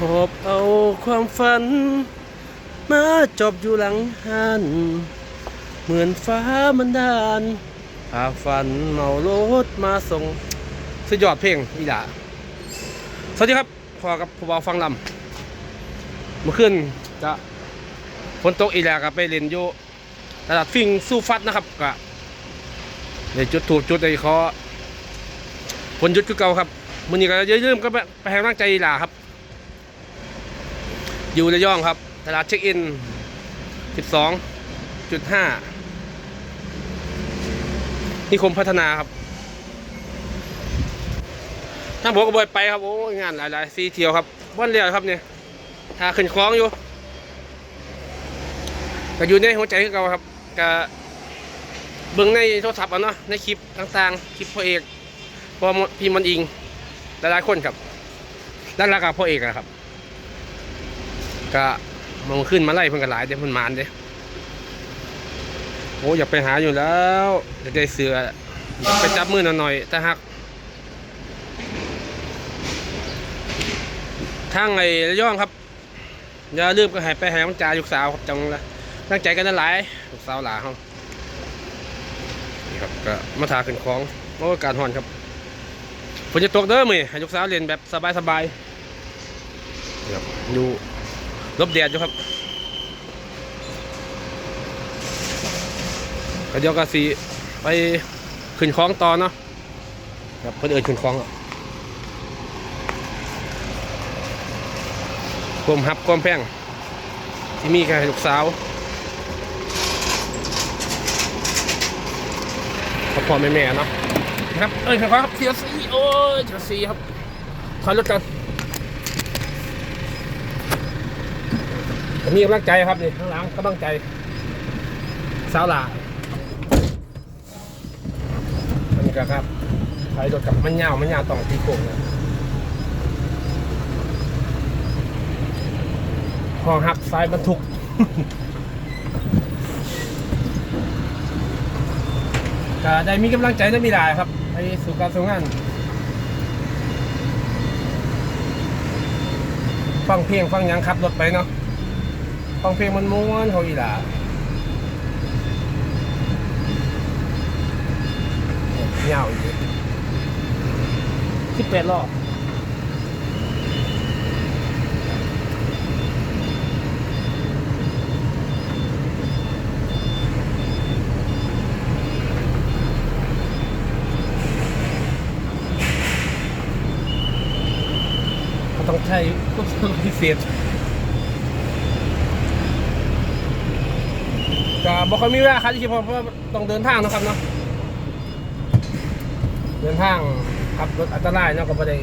หอบเอาความฝัน มาจบอยู่หลังหันเหมือนฟ้ามันดานพาฝันเมารถมาส่งสุดยอดเพลงอีหลาสวัสดีครับพอกับผู้บ่าวฟังลำเมื่อคืนจะฝนตกอีหลากับไปเล่นอยู่ตลาดฟิงสู้ฟัดนะครับก็เดี๋ยวจุดถูกจุดไอ้คอผลหยุดคือเก่าครับมือนี้ก็เยอะๆก็ไปไปให้กำลังใจอีหลาครับ อยู่ระยองครับ ตลาดเช็คอิน 12.5นิคมพัฒนาครับถ้าผมก็บอยไปครับ โอ้ยงานหลายๆซีเที่ยวครับวันเดียวครับเนี่ยหาขึ้นคล้องอยู่ก็อยู่ในหัวใจของเราครับก็เบิ่งในโทรศัพท์เอาเนาะในคลิปต่างๆ คลิปพ่อเอกพ่อพี่มันอิง หลายๆคนครับด้านหลักกับพ่อเอกนะครับ ก็มองขึ้นมาไล่เพิ่นกันหลายเด้เพิ่นมานเด้โอ้อยากไปหาอยู่แล้วอยากได้เสืออยากไปจับมือหน่อยๆแต่หักทางไอ้ระยองครับอย่าลืมก็ให้ไปให้กำลังใจลูกสาวครับจังละตั้งใจกันนั่นหลายลูกสาวหลาเฮานี่ครับก็มาทาขึ้นของโอ้กาศร้อนครับฝนจะตกเด้อมื้อให้ลูกสาวเล่นแบบสบายๆครับอยู่ ลบแดดอยู่ครับก็เดี๋ยวก็สีไปขึ้นคลองต่อเนาะครับเพื่อนเอินขึ้นคลองอะความหับความแพงที่มีแค่ลูกสาวพ่อพอแม่แม่เนาะครับ เอ้ยครับครับเทียวซีโอ้ยเทียวซีครับถอยรถกัน มีกำลังใจครับนี่ข้างหลังกำลังใจสาวหลาอันนี้ก็ครับถอยรถกับมันยาวมันยาวต้องตีโค้งนะหอหักสายบรรทุกก็ได้มีกำลังใจได้มีได้ครับไปสู่การสู่งานฟังเพลงฟังยังขับรถไปเนาะ ฟังเพลงมันม้วนเขาอีหล่าเงาอีกสิบแปดรอบต้องใช้พวกพิเศษ ก็บอกค่อยมีเวลาครับที่เพราะว่าต้องเดินทางนะครับเนาะเดินทางขับรถอันตรายเนาะก็ไม่ได้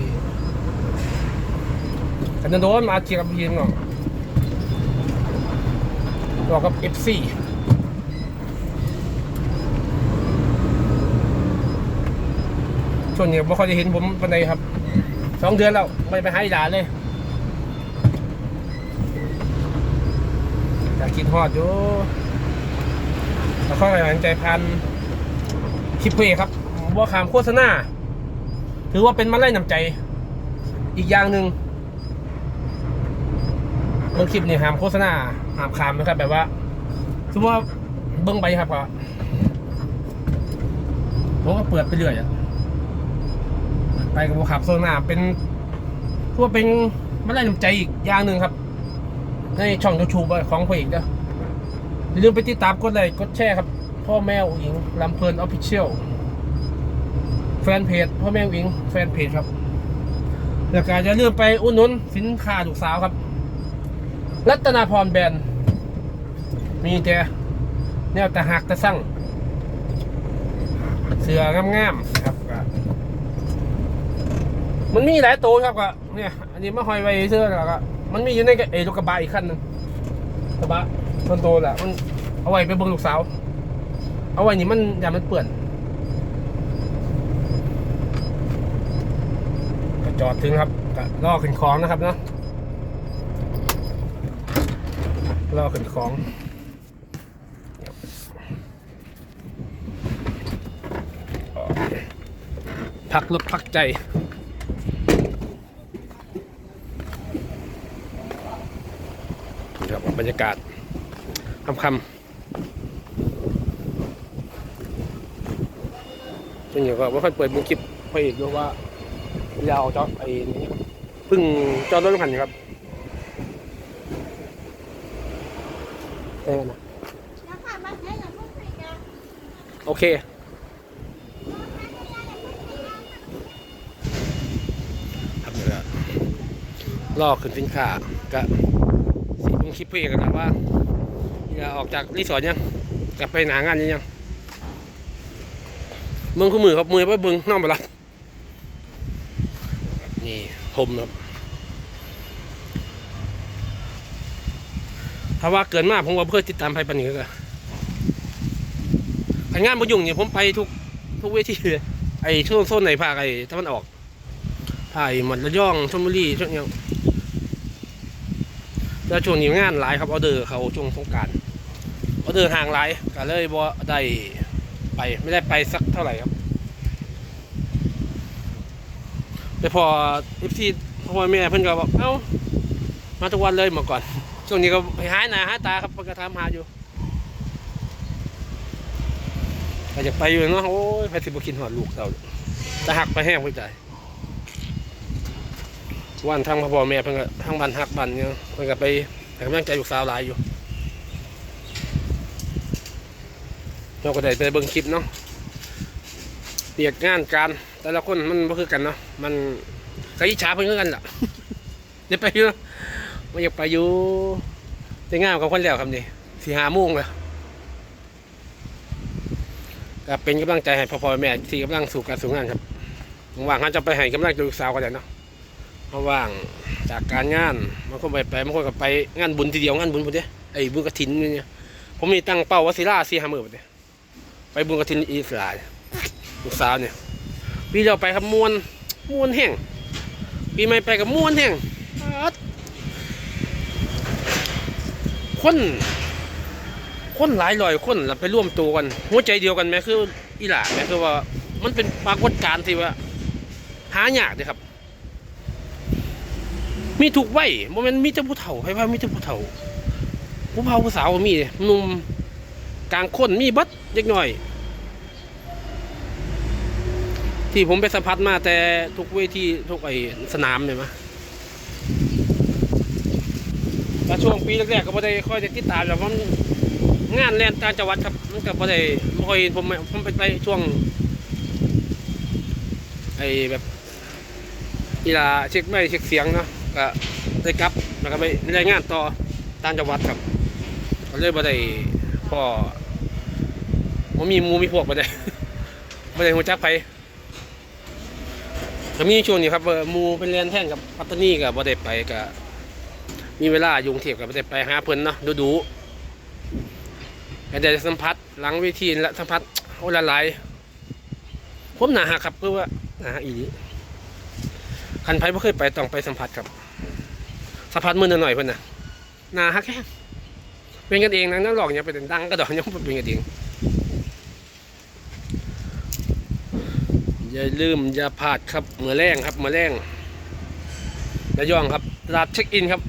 กันโดนมาเชียร์กับพีมเนาะบอกกับ FC ช่วงนี้ไม่ค่อยจะเห็นผมปันใดครับสองเดือนแล้วไม่ได้ไปหาอีหลานเลยอยากกินฮอดอยู่ แล้วก็กำลังใจพันคลิปเพลย์ครับว่าคามโฆษณาถือว่าเป็นมาไล่นำใจ อีกอย่างหนึ่งเบิ้งคลิปนี่หามโฆษณาหามคามนะครับ แบบว่าสมมติว่าเบิ้งไปครับก็ผมก็เปิดไปเรื่อยอะไปกับขับโฆษณาเป็นถือว่าเป็นมาไล่นำใจอีกอย่างหนึ่งครับ ในช่องยูทูบของเพลงเด้อ อย่าลืมไปติดตามกดไลค์กดแชร์ครับ พ่อแม่อุ๋งอิงลำเพลินออฟฟิเชียลแฟนเพจพ่อแม่อุ๋งอิงแฟนเพจครับแล้วก็อย่าลืมไปอุดหนุนสินค้าลูกสาวครับ รัตนาพรแบรนด์มีแต่แนวตะหักตะสั่งเสืองามๆครับมันมีหลายตัวครับก็เนี่ย อันนี้มาหอยไว้เสื้อแล้วก็มันมีอยู่ในไอ้รถกระบะอีกคันหนึงกระบะ มันโตแหละมันเอาไว้ไปเบิ่งลูกสาว เอาไว้นี่มันอย่ามันเปื่อนก็จอดถึงครับก็ล่อขึ้นคลองนะครับเนาะล่อขึ้นคลองพักรถพักใจครับบรรยากาศ ค่ำๆซึ่งอย่างก็ว่าค่อเปิดมุงคลิปพระเอกด้วยว่าเวลาออกจอดไอ้นี่เพิ่งจอดรถขันอยู่ครับได้ไหมนะโอเคครับเดี๋ยวก็ลอกขึ้นสินค้าก็สีลุงคลิปเพื่อนกันนะว่า อย่าออกจากรีสอร์ทยัง กลับไปหนางานยังยังเมืองคู่มือครับมือไปเบิ้งน้องไปละนี่ผมครับ ถ้าว่าเกินมากผมว่าเพื่อติดตามไปปันนี้ก็ขันงานประยุ่งเนี่ยผมไปทุกทุกเวทีเลยไอ้ช่วงโซนไหนภาคไอ้ตะวันออกภาคไอ้หมันระยองชลบุรีช่วงเนี้ยแล้วช่วงนี้งานหลายครับออเดอร์เขาช่วงสงกราร อเดอร์ห่างหลายก็เลยบ่ได้ไปไม่ได้ไปสักเท่าไหร่ครับแต่พอเอฟซีพ่อแม่เพิ่อนก็บอกเอ้ามาทุกวันเลยเมื่อก่อน ช่วงนี้ก็หายหน้าหายตาครับเพิ่นก็ถามหาอยู่ก็จะไปอยู่เนาะโอ้ยไปสิบกินหอดลูกเราจะหักไปแห้งไปใจวันทางพ่อแม่เพิ่นก็ทางบ้านหักบ้านเนี่ยเพิ่นก็ไปให้กำลังใจลูกสาวหลายอยู่ เราก็ได้ไปเบิ่งคลิปเนาะเรียกงานการแต่ละคนมันบ่คือกันเนาะมันก็อิจฉาเพิ่นคือกันล่ะเดี๋ยวไปอยู่ไม่อยากไปอยู่จะงานกับคนแล้วครับนี่สี่ห้าโมงเลยก็เป็นกำลังใจให้พ่อพ่อแม่ที่กำลังสู่การสู่งานครับว่างๆเขาจะไปให้กำลังใจลูกสาวก็ได้เนาะเพราะว่างจากการงานมันก็ไปไปมันก็ไปงานบุญทีเดียวงานบุญบุญเดียไอ้บุญกระถินนี่เนี่ยผมมีตั้งเป้าว่าศิลาสี่ห้าหมื่นเนี่ย ไปบุญกระถินอีสานลูกสาวเนี่ยปีเราไปครับมวนมวนแห้งปีใหม่ไปกับมวนแห้งคนคนหลายร้อยคนแล้วไปร่วมตัวกันหัวใจเดียวกันไหมคืออีหล่าไหมคือว่ามันเป็นปรากฏการณ์ที่ว่า หายากเลยครับ มีทุกวัยโมเมนต์มีแต่ผู้เฒ่าให้ว่ามีแต่ผู้เฒ่าผู้เฒ่าผู้สาวมีหนุ่ม กลางคนมีบัดเล็กน้อย ที่ผมไปสัมผัสมาแต่ทุกเวทีทุกไอสนามเลยมะแต่ช่วงปีแรกๆก็ไม่ได้ค่อยได้ติดตามแบบมันงานแลนต่างจังหวัดครับมันก็บ่ได้บ่ค่อยผมผมไปไปช่วงไอแบบกีฬาเช็คไม่เช็คเสียงเนาะก็ได้กลับแล้วก็ไปรายงานต่อต่างจังหวัดครับก็เลยบ่ได้พอ บ่มีมูมีพวกบ่ได้บ่ได้ฮู้จักไผก็มีช่วงนี้ครับเออหมูเป็นแลนแท่นกับปัตตานีก็บ่ได้ไปก็มีเวลายุงเทพก็บ่ได้ไปหาเพิ่นเนาะดูๆก็ได้สัมผัสหลังเวทีและสัมผัสโอ้ละลายผมหนาหักครับคือว่าหนาอีนี้คันไพ่ไม่เคยไปต้องไปสัมผัสครับ สัมผัสมือหน่อยเพิ่อนนะหนาหักแค่เป็นกันเองนะนักหลอกเนี่ยเป็นดังก็ดอกยังเป็นกันเอง อย่าลืมอย่าพลาดครับเมื่อแรงครับเมื่อแรงระยองครับตลาดเช็คอินครับ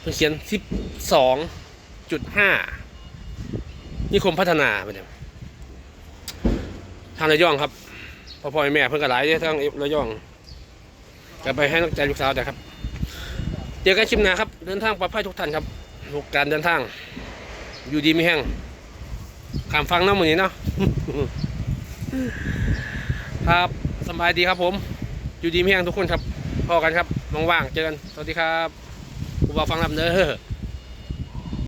เพิ่นเขียนสิบสองจุดห้านิคมพัฒนาไปเนี่ยทางระยองครับพ่อพ่อแม่เพิ่งกระหลายเด้อทางระยองจะไปให้นักใจลูกสาวแต่ครับเจอกันคลิปหน้าครับ เดินทางปลอดภัยทุกท่านครับทุกการเดินทาง อยู่ดีไม่แห้งขามฟังน้ำมือนี้เนาะ ครับสบายดีครับผม อยู่ดีมีแห้งทุกคนครับพอกันครับว่างๆเจอกัน สวัสดีครับกูบอกฟังลำเด้อ